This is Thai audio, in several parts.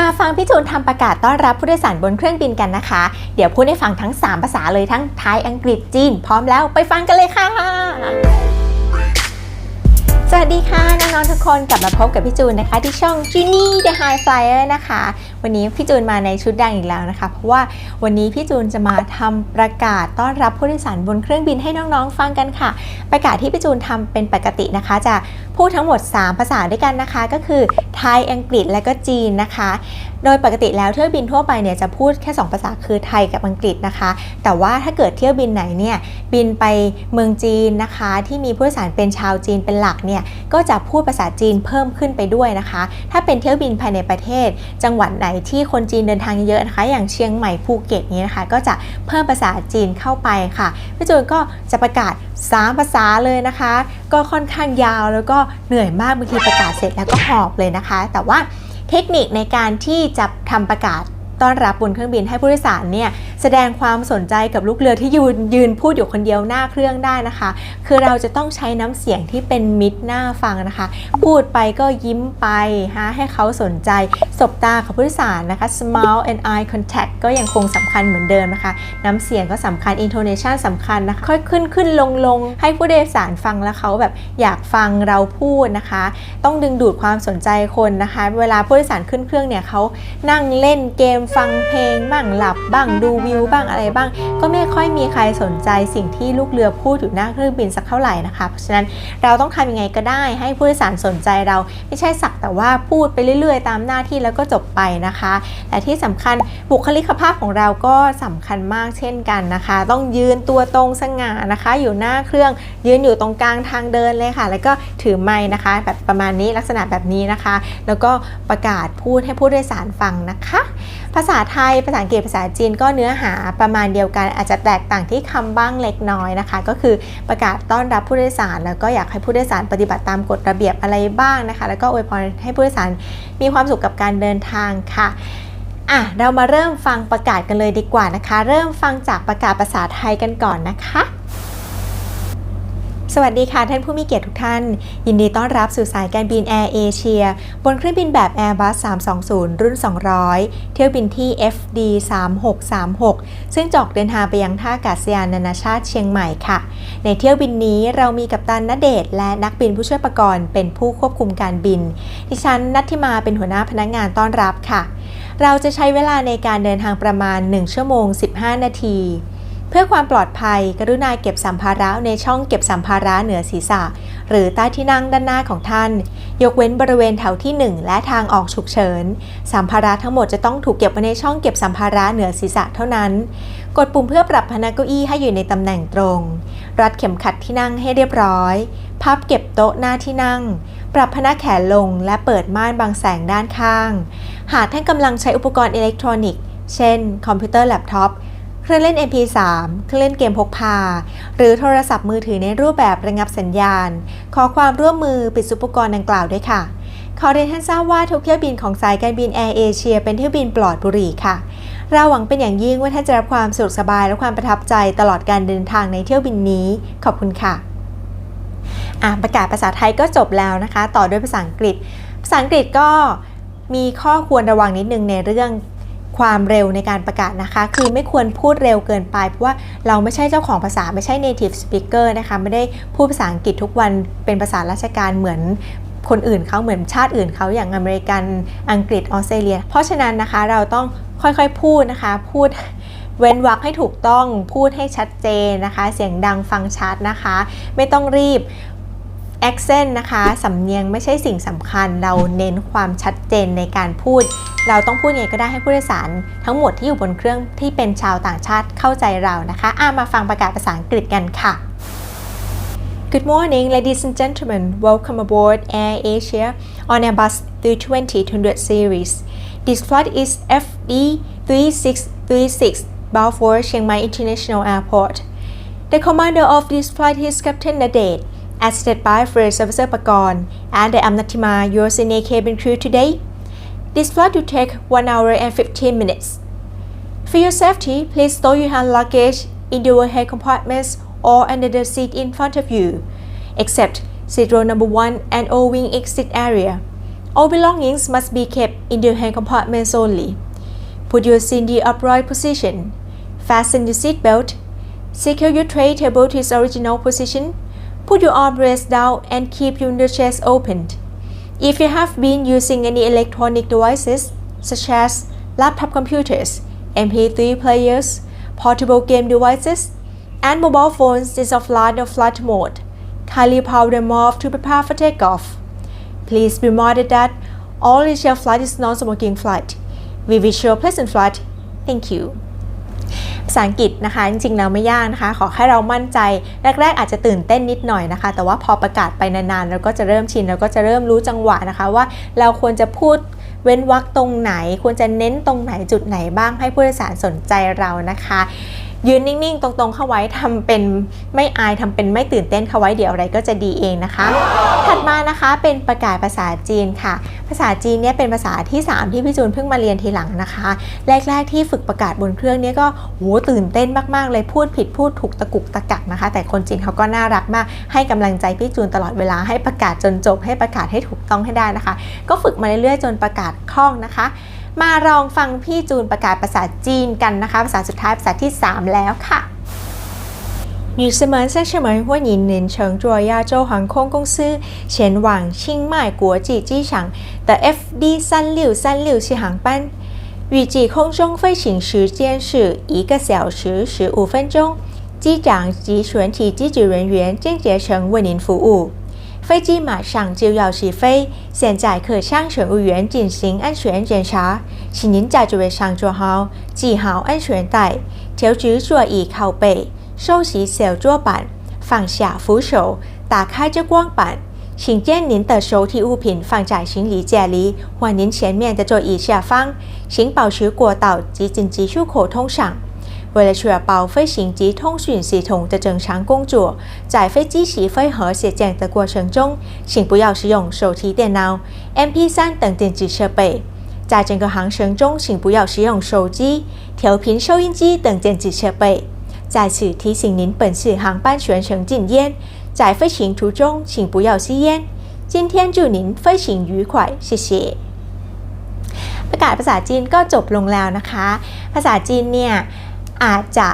มาฟังพี่จูนทำประกาศต้อนรับผู้โดยสารบนเครื่องบินกันนะคะ เดี๋ยวพูดให้ฟังทั้ง 3 ภาษาเลยทั้งไทย อังกฤษ จีน พร้อมแล้วไปฟังกันเลยค่ะ สวัสดีค่ะน้องๆทุกคนกลับมาพบกับพี่จูนนะคะ ที่ช่อง Genie the High Flyer นะคะ วันนี้พี่จูนมาในชุดแดงอีกแล้วนะคะ เพราะว่าวันนี้พี่จูนจะมาทำประกาศต้อนรับผู้โดยสารบนเครื่องบินให้น้องๆฟังกันค่ะ ประกาศที่พี่จูนทำเป็นปกตินะคะ จะพูดทั้งหมด 3 ภาษาด้วยกันนะคะ ก็คือไทย อังกฤษ และก็จีนนะคะ โดยปกติแล้วเที่ยวบินทั่วไปเนี่ยจะพูดแค่ 2 ภาษาคือไทยกับอังกฤษนะคะ แต่ว่าถ้าเกิดเที่ยวบินไหนเนี่ยบินไปเมืองจีนนะคะ ที่มีผู้โดยสารเป็นชาวจีนเป็นหลักเนี่ยก็จะพูดภาษาจีนเพิ่มขึ้นไปด้วยนะคะ ถ้าเป็นเที่ยวบินภายในประเทศ จังหวัดไหนที่คนจีนเดินทางเยอะนะคะ อย่างเชียงใหม่ภูเก็ตนี้นะคะ ก็จะเพิ่มภาษาจีนเข้าไปค่ะพี่จูนก็จะประกาศ 3 ภาษาเลยนะคะ ก็ค่อนข้างยาวแล้วก็เหนื่อยมากบางทีประกาศเสร็จแล้วก็หอบเลยนะคะ แต่ว่าเทคนิคในการที่จะทำประกาศ ต้อนรับบนเครื่องบินให้ผู้โดยสารเนี่ยแสดงความสนใจกับลูกเรือที่ยืนยืนพูดอยู่คนเดียวหน้าเครื่องได้นะคะ คือเราจะต้องใช้น้ำเสียงที่เป็นมิตรหน้าฟังนะคะ พูดไปก็ยิ้มไปฮะให้เขาสนใจ สบตากับผู้โดยสารนะคะ smile and eye contact ก็ยังคงสำคัญเหมือนเดิมนะคะ น้ำเสียงก็สำคัญ intonation สำคัญนะคะค่อยขึ้นขึ้นลงลงให้ผู้โดยสารฟังแล้วเขาแบบอยากฟังเราพูดนะคะ ต้องดึงดูดความสนใจคนนะคะ เวลาผู้โดยสารขึ้นเครื่องเนี่ยเขานั่งเล่นเกมฟังเพลงบ้างหลับบ้างดูวิวบ้างอะไรบ้าง ก็ไม่ค่อยมีใครสนใจสิ่งที่ลูกเรือพูดอยู่หน้าเครื่องบินสักเท่าไหร่นะคะ เพราะฉะนั้นเราต้องทำยังไงก็ได้ให้ผู้โดยสารสนใจเราไม่ใช่สักแต่ว่าพูดไปเรื่อย ๆ ตามหน้าที่แล้วก็จบไปนะคะแต่ที่สำคัญบุคลิกภาพของเราก็สำคัญมากเช่นกันนะคะ ต้องยืนตัวตรงสง่านะคะ อยู่หน้าเครื่องยืนอยู่ตรงกลางทางเดินเลยค่ะ แล้วก็ถือไม้นะคะ แบบประมาณนี้ลักษณะแบบนี้นะคะ แล้วก็ประกาศพูดให้ผู้โดยสารฟังนะคะภาษาไทย ภาษาอังกฤษ ภาษาจีนก็เนื้อหาประมาณเดียวกัน อาจจะแตกต่างที่คำบ้างเล็กน้อยนะคะ ก็คือประกาศต้อนรับผู้โดยสาร แล้วก็อยากให้ผู้โดยสารปฏิบัติตามกฎระเบียบอะไรบ้างนะคะ แล้วก็อวยพรให้ผู้โดยสารมีความสุขกับการเดินทางค่ะอะเรามาเริ่มฟังประกาศกันเลยดีกว่านะคะ เริ่มฟังจากประกาศภาษาไทยกันก่อนนะคะ สวัสดีค่ะ ท่านผู้มีเกียรติทุกท่าน ยินดีต้อนรับสู่สายการบินแอร์เอเชียบนเครื่องบินแบบ Airbus 320 รุ่น 200 เที่ยวบินที่ FD 3636ซึ่งจอกเดินทางไปยังท่าอากาศยานนานาชาติเชียงใหม่ค่ะ ในเที่ยวบินนี้เรามีกัปตันณเดชและนักบินผู้ช่วยประกรณ์เป็นผู้ควบคุมการบิน ดิฉันนัทธิมาเป็นหัวหน้าพนักงานต้อนรับค่ะ เราจะใช้เวลาในการเดินทางประมาณ 1 ชั่วโมง 15 นาที พื่อความปลอดภัย กรุณาเก็บสัมภาระในช่องเก็บสัมภาระเหนือศีรษะ หรือใต้ที่นั่งด้านหน้าของท่าน ยกเว้นบริเวณแถวที่ 1 และทางออกฉุกเฉิน สัมภาระทั้งหมดจะต้องถูกเก็บไว้ในช่องเก็บสัมภาระเหนือศีรษะเท่านั้น กดปุ่มเพื่อปรับพนักเก้าอี้ให้อยู่ในตำแหน่งตรง รัดเข็มขัดที่นั่งให้เรียบร้อย พับเก็บโต๊ะหน้าที่นั่ง ปรับพนักแขนลงและเปิดม่านบังแสงด้านข้าง หากท่านกำลังใช้อุปกรณ์อิเล็กทรอนิกส์ เช่น คอมพิวเตอร์แล็ปท็อป เครื่องเล่น MP3 เครื่องเล่นเกมพกพา หรือโทรศัพท์มือถือในรูปแบบระงับสัญญาณ ขอความร่วมมือปิดอุปกรณ์ดังกล่าวด้วยค่ะ ขอเรียนท่านทราบว่าทุกเที่ยวบินของสายการบินแอร์เอเชียเป็นเที่ยวบินปลอดบุหรี่ค่ะ เราหวังเป็นอย่างยิ่งว่าท่านจะรับความสะดวกสบายและความประทับใจตลอดการเดินทางในเที่ยวบินนี้ ขอบคุณค่ะประกาศภาษาไทยก็จบแล้วนะคะ ต่อด้วยภาษาอังกฤษ ภาษาอังกฤษก็มีข้อควรระวังนิดนึงในเรื่อง ความเร็วในการประกาศนะคะ คือไม่ควรพูดเร็วเกินไป เพราะว่าเราไม่ใช่เจ้าของภาษาไม่ใช่ native speaker นะคะ ไม่ได้พูดภาษาอังกฤษทุกวันเป็นภาษาราชการเหมือนคนอื่นเขาเหมือนชาติอื่นเขาอย่างอเมริกันอังกฤษออสเตรเลีย เพราะฉะนั้นนะคะเราต้องค่อยๆพูดนะคะ พูดเว้นวรรคให้ถูกต้องพูดให้ชัดเจนนะคะ เสียงดังฟังชัดนะคะ ไม่ต้องรีบ accent นะคะสำเนียงไม่ใช่สิ่งสำคัญ เราเน้นความชัดเจนในการพูด เราต้องพูดยังไงก็ได้ให้ผู้โดยสาร ทั้งหมดที่อยู่บนเครื่องที่เป็นชาวต่างชาติเข้าใจเรานะคะอะมาฟังประกาศภาษาอังกฤษกันค่ะ Good morning, ladies and gentlemen. Welcome aboard Air Asia on Airbus 320-200 series. This flight is FD 3636 bound for Chiang Mai International Airport. The commander of this flight is Captain Nadet, assisted by First Officer Pagon, and I am Natima, your senior cabin crew today. This flight will take 1 hour and 15 minutes. For your safety, please store your hand luggage in the overhead compartments or under the seat in front of you, except seat row number 1 and all wing exit area. All belongings must be kept in their hand compartments only. Put your seat in the upright position. Fasten your seat belt. Secure your tray table to its original position. Put your armrest down and keep your chest open. If you have been using any electronic devices such as laptop computers, MP3 players, portable game devices, and mobile phones is of flight or flight mode, kindly power them off to prepare for takeoff. Please be reminded that all initial flight is non-smoking flight. We wish you a pleasant flight. Thank you. ภาษาอังกฤษนะคะ จริงๆแล้วไม่ยากนะคะ ขอให้เรามั่นใจ แรก ๆ อาจจะตื่นเต้นนิดหน่อยนะคะ แต่ว่าพอประกาศไปนานๆเราก็จะเริ่มชินเราก็จะเริ่มรู้จังหวะนะคะว่าเราควรจะพูดเว้นวรรคตรงไหน ควรจะเน้นตรงไหนจุดไหนบ้างให้ผู้โดยสารสนใจเรานะคะ ยืนนิ่งๆ ตรงๆ เข้าไว้ทำเป็นไม่อายทำเป็นไม่ตื่นเต้นเข้าไว้เดี๋ยวอะไรก็จะดีเองนะคะ ถัดมานะคะเป็นประกาศภาษาจีนค่ะ ภาษาจีนเนี่ยเป็นภาษาที่ 3 ที่พี่จูนเพิ่งมาเรียนทีหลังนะคะ แรก ๆ ที่ฝึกประกาศบนเครื่องเนี่ยก็โหตื่นเต้นมากๆ เลยพูดผิดพูดถูกตะกุกตะกักนะคะ แต่คนจีนเขาก็น่ารักมาก ให้กำลังใจพี่จูนตลอดเวลาให้ประกาศจนจบให้ประกาศให้ถูกต้องให้ได้นะคะ ก็ฝึกมาเรื่อยๆ จนประกาศคล่องนะคะ มาลองฟังพี่จูนประกาศภาษาจีนกันนะคะ ภาษาสุดท้ายภาษาที่ 3 แล้วค่ะ 女士们、先生们，欢迎您乘坐亚洲航空公司前往清迈国际机场的 FD 三六三六七航班。预计空中飞行时间是一个小时十五分钟。机长及全体机组人员将竭诚为您服务。 飞机马上就要起飞，现在客舱乘务员进行安全检查，请您在座位上坐好，系好安全带，调直座椅靠背。收起小桌板，放下扶手，打开遮光板，请将您的手提物品放在行李架里或您前面的座椅下方，请保持过道及紧急出口通畅。为了确保飞行及通讯系统的正常工作，在飞机起飞和下降的过程中，请不要使用手提电脑、MP3 等电子设备。在整个航程中，请不要使用手机、调频收音机等电子设备。再次提醒您，本次航班全程禁烟，在飞行途中请不要吸烟。今天祝您飞行愉快，谢谢。ประกาศภาษาจีนก็จบลงแล้วนะคะ ภาษาจีนเนี่ย อาจจะ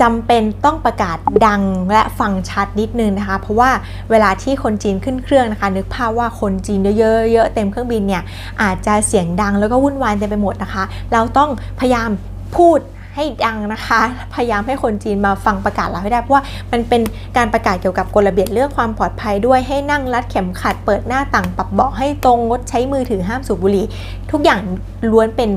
จำเป็นต้องประกาศดังและฟังชัดนิดนึงนะคะ เพราะว่าเวลาที่คนจีนขึ้นเครื่องนะคะ นึกภาพว่าคนจีนเยอะๆเต็มเครื่องบินเนี่ยอาจจะเสียงดังแล้วก็วุ่นวายเต็มไปหมดนะคะ เราต้องพยายามพูดให้ดังนะคะ พยายามให้คนจีนมาฟังประกาศเราให้ได้เพราะว่ามันเป็นการประกาศเกี่ยวกับกฎระเบียบเรื่องความปลอดภัยด้วยให้นั่งรัดเข็มขัด เปิดหน้าต่างปรับเบาะให้ตรงงดใช้มือถือห้ามสูบบุหรี่ ทุกอย่างล้วนเป็น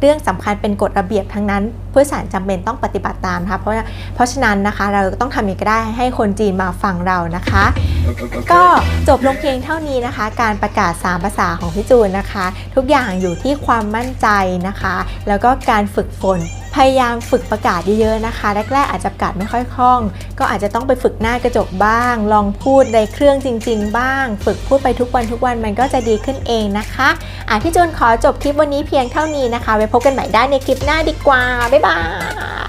เรื่องสำคัญเป็นกฎระเบียบทั้งนั้น ผู้โดยสารจำเป็นต้องปฏิบัติตามนะคะเพราะเพราะฉะนั้นนะคะเราต้องทำยังไงก็ได้ให้คนจีนมาฟังเรานะคะ ก็จบลงเพียงเท่านี้นะคะ การประกาศ 3 ภาษาของพี่จูนนะคะ ทุกอย่างอยู่ที่ความมั่นใจนะคะ แล้วก็การฝึกฝน พยายามฝึกประกาศเยอะๆนะคะแรกๆอาจจะประกาศไม่ค่อยคล่อง ก็อาจจะต้องไปฝึกหน้ากระจกบ้าง ลองพูดในเครื่องจริง ๆ บ้าง ฝึกพูดไปทุกวันทุกวันมันก็จะดีขึ้นเองนะคะอะพี่จูนขอจบคลิปวันนี้เพียงเท่านี้นะคะไว้พบกันใหม่ได้ในคลิปหน้าดีกว่าบ๊ายบาย